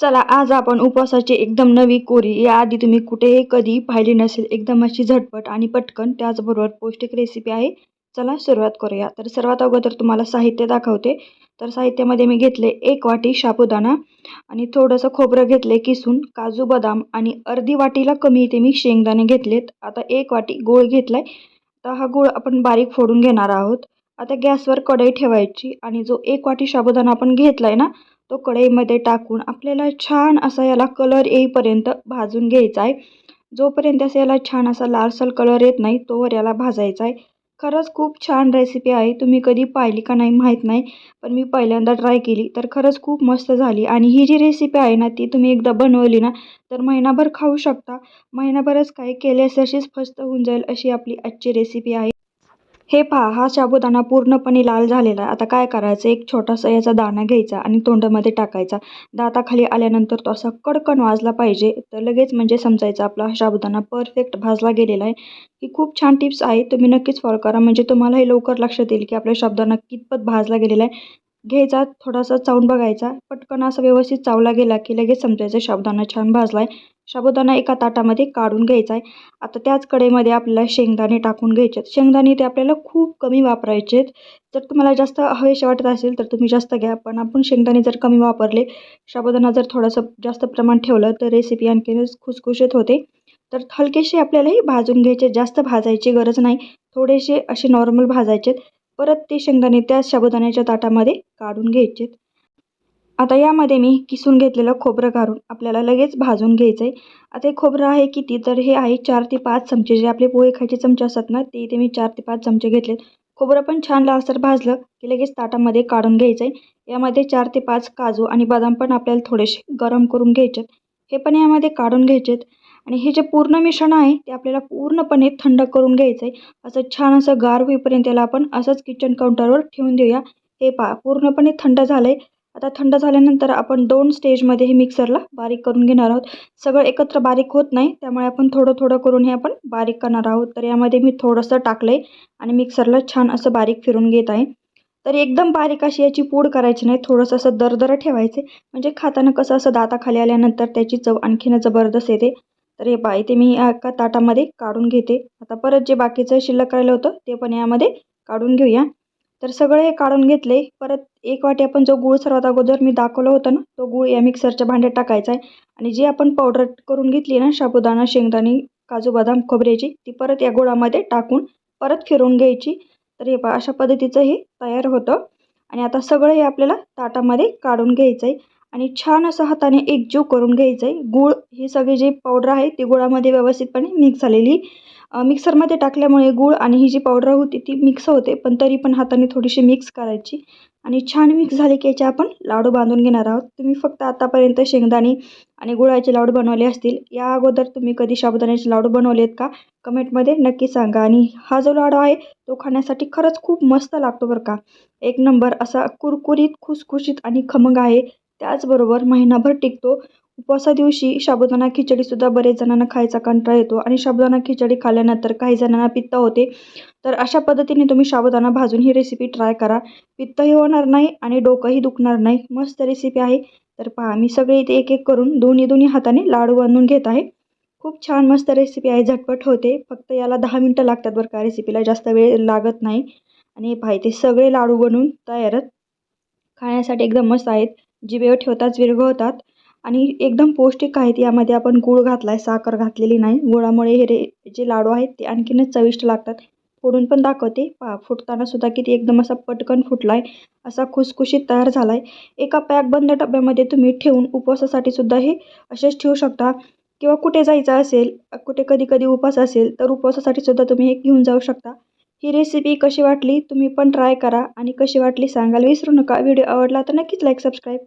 चला आज आपण उपवासाची एकदम नवी कोरी. याआधी तुम्ही कुठेही कधी पाहिली नसेल. एकदम अशी झटपट आणि पटकन त्याचबरोबर पौष्टिक रेसिपी आहे. चला सुरुवात करूया. तर सर्वात अगोदर तुम्हाला साहित्य दाखवते. तर साहित्यामध्ये मी घेतले एक वाटी साबुदाणा आणि थोडंसं खोबरं घेतले किसून काजू बदाम आणि अर्धी वाटीला कमी इथे मी शेंगदाणे घेतलेत. आता एक वाटी गूळ घेतलाय. तर हा गूळ आपण बारीक फोडून घेणार आहोत. आता गॅसवर कढई ठेवायची आणि जो एक वाटी साबुदाणा आपण घेतलाय ना तो कढईमध्ये टाकून आपल्याला छान असा याला कलर येईपर्यंत भाजून घ्यायचा आहे. जोपर्यंत असं याला छान असा लालसर कलर येत नाही तोवर याला भाजायचा आहे. खरंच खूप छान रेसिपी आहे. तुम्ही कधी पाहिली का नाही माहीत नाही पण मी पहिल्यांदा ट्राय केली. तर खरंच खूप मस्त झाली. आणि ही जी रेसिपी आहे ना ती तुम्ही एकदा बनवली ना तर महिनाभर खाऊ शकता. महिनाभरच काही केल्यास अशीच फस्त होऊन जाईल अशी आपली आजची रेसिपी आहे. हे पहा हा साबुदाणा पूर्णपणे लाल झालेला आहे. आता काय करायचं? एक छोटासा याचा दाणा घ्यायचा आणि तोंडामध्ये टाकायचा. दाताखाली आल्यानंतर तो असा कडकन वाजला पाहिजे. तर लगेच म्हणजे समजायचं आपला हा साबुदाणा परफेक्ट भाजला गेलेला आहे. ही खूप छान टिप्स आहे. तुम्ही नक्कीच फॉलो करा. म्हणजे तुम्हालाही लवकर लक्षात येईल की आपला साबुदाणा कितपत भाजला गेलेला आहे. घ्यायचा थोडासा चावून बघायचा. पटकन असा व्यवस्थित चावला गेला की लगेच समजायचं साबुदाणा छान भाजला आहे. साबुदाणा एका ताटामध्ये काढून घ्यायचा आहे आता त्याच कढईमध्ये आपल्याला शेंगदाणे टाकून घ्यायचे आहेत शेंगदाणे ते आपल्याला खूप कमी वापरायचे आहेत जर तुम्हाला जास्त हवेसे वाटत असेल तर तुम्ही जास्त घ्या. पण आपण शेंगदाणे जर कमी वापरले साबुदाणा जर थोडंसं जास्त प्रमाण ठेवलं तर रेसिपी आणखीनच खुसखुशीत होते. तर हलकेसे आपल्यालाही भाजून घ्यायचे. जास्त भाजायची गरज नाही. थोडेसे असे नॉर्मल भाजायचे परत ते शेंगदाणे त्या साबुदाण्याच्या ताटामध्ये काढून घ्यायचे आता यामध्ये मी किसून घेतलेलं खोबरं काढून आपल्याला लगेच भाजून घ्यायचं आहे आता हे खोबरं आहे किती? तर हे आहे चार ते पाच चमचे. जे आपले पोहे खायचे चमचे असतात ना ते इथे मी चार ते पाच चमचे घेतलेत. खोबरं पण छान लालसर भाजलं की लगेच ताटामध्ये काढून घ्यायचं आहे यामध्ये चार ते पाच काजू आणि बदाम पण आपल्याला थोडेसे गरम करून घ्यायचे हे पण यामध्ये काढून घ्यायचेत. आणि हे जे पूर्ण मिश्रण आहे ते आपल्याला पूर्णपणे थंड करून घ्यायचं आहे असं छान असं गार होईपर्यंत त्याला आपण असंच किचन काउंटरवर ठेवून देऊया. हे पा पूर्णपणे थंड झालं आहे आता थंड झाल्यानंतर आपण दोन स्टेजमध्ये हे मिक्सरला बारीक करून घेणार आहोत. सगळं एकत्र बारीक होत नाही त्यामुळे आपण थोडं थोडं करून हे आपण बारीक करणार आहोत. तर यामध्ये मी थोडंसं टाकलं आहे आणि मिक्सरला छान असं बारीक फिरून घेत आहे. तर एकदम बारीक अशी याची पूड करायची नाही थोडंसं असं दरदरं ठेवायचे. म्हणजे खाताना कसं असं दाताखाली आल्यानंतर त्याची चव आणखीनच जबरदस्त येते. तर हे पाय इथे मी एका ताटामध्ये काढून घेते. आता परत जे बाकीचं शिल्लक राहिलं होतं ते पण यामध्ये काढून घेऊया. तर सगळं हे काढून घेतले. परत एक वाटी आपण जो गूळ सर्वात अगोदर मी दाखवलं होतं ना तो गूळ या मिक्सरच्या भांड्यात टाकायचा आहे. आणि जी आपण पावडर करून घेतली ना साबुदाणा शेंगदाणे काजू बदाम खोबऱ्याची ती परत या गुळामध्ये टाकून परत फिरवून घ्यायची. तर हे पहा अशा पद्धतीचं हे तयार होतं. आणि आता सगळं हे आपल्याला ताटामध्ये काढून घ्यायचं आहे आणि छान असं हाताने एकजीव करून घ्यायचं आहे गूळ ही सगळी जी पावडर आहे ती गुळामध्ये व्यवस्थितपणे मिक्स झालेली मिक्सरमध्ये टाकल्यामुळे गूळ आणि ही जी पावडर होती ती मिक्स होते पण तरी पण हाताने थोडीशी मिक्स करायची. आणि छान मिक्स झाली की याचे आपण लाडू बांधून घेणार आहोत. तुम्ही फक्त आतापर्यंत शेंगदाणे आणि गुळाचे लाडू बनवले असतील. या अगोदर तुम्ही कधी साबुदाण्याचे लाडू बनवलेत का? कमेंटमध्ये नक्की सांगा. आणि हा जो लाडू आहे तो खाण्यासाठी खरंच खूप मस्त लागतो बरं का. एक नंबर असा कुरकुरीत खुसखुशीत आणि खमंग आहे. त्याचबरोबर महिनाभर टिकतो. उपवासा दिवशी साबुदाणा खिचडीसुद्धा बरेच जणांना खायचा कंटाळा येतो आणि साबुदाणा खिचडी खाल्ल्यानंतर काही जणांना पित्त होते. तर अशा पद्धतीने तुम्ही साबुदाणा भाजून ही रेसिपी ट्राय करा. पित्तही होणार नाही आणि डोकंही दुखणार नाही. मस्त रेसिपी आहे. तर पहा मी सगळे इथे एक एक करून दोन्ही दोन्ही हाताने लाडू बांधून घेत आहे. खूप छान मस्त रेसिपी आहे. झटपट होते. फक्त याला दहा मिनटं लागतात बरं का रेसिपीला जास्त वेळ लागत नाही. आणि पहा इथे सगळे लाडू बनवून तयारच. खाण्यासाठी एकदम मस्त आहेत. जिभेवर ठेवताच विरघळतात. आणि एकदम पौष्टिक आहेत यामध्ये आपण गूळ घातला आहे साखर घातलेली नाही. गुळामुळे हे रे जे लाडू आहेत ते आणखीनच चविष्ट लागतात. फोडून पण दाखवते. पा फुटताना सुद्धा किती एकदम असा पटकन फुटला आहे असा खुसखुशीत तयार झाला आहे एका पॅकबंद डब्यामध्ये तुम्ही ठेवून उपवासासाठी सुद्धा हे असेच ठेवू शकता. किंवा कुठे जायचं असेल कुठे कधी कधी उपवास असेल तर उपवासासाठी सुद्धा तुम्ही हे घेऊन जाऊ शकता. ही रेसिपी कशी वाटली तुम्ही पण ट्राय करा. आणि कशी वाटली सांगायला विसरू नका. व्हिडिओ आवडला तर नक्कीच लाईक सबस्क्राईब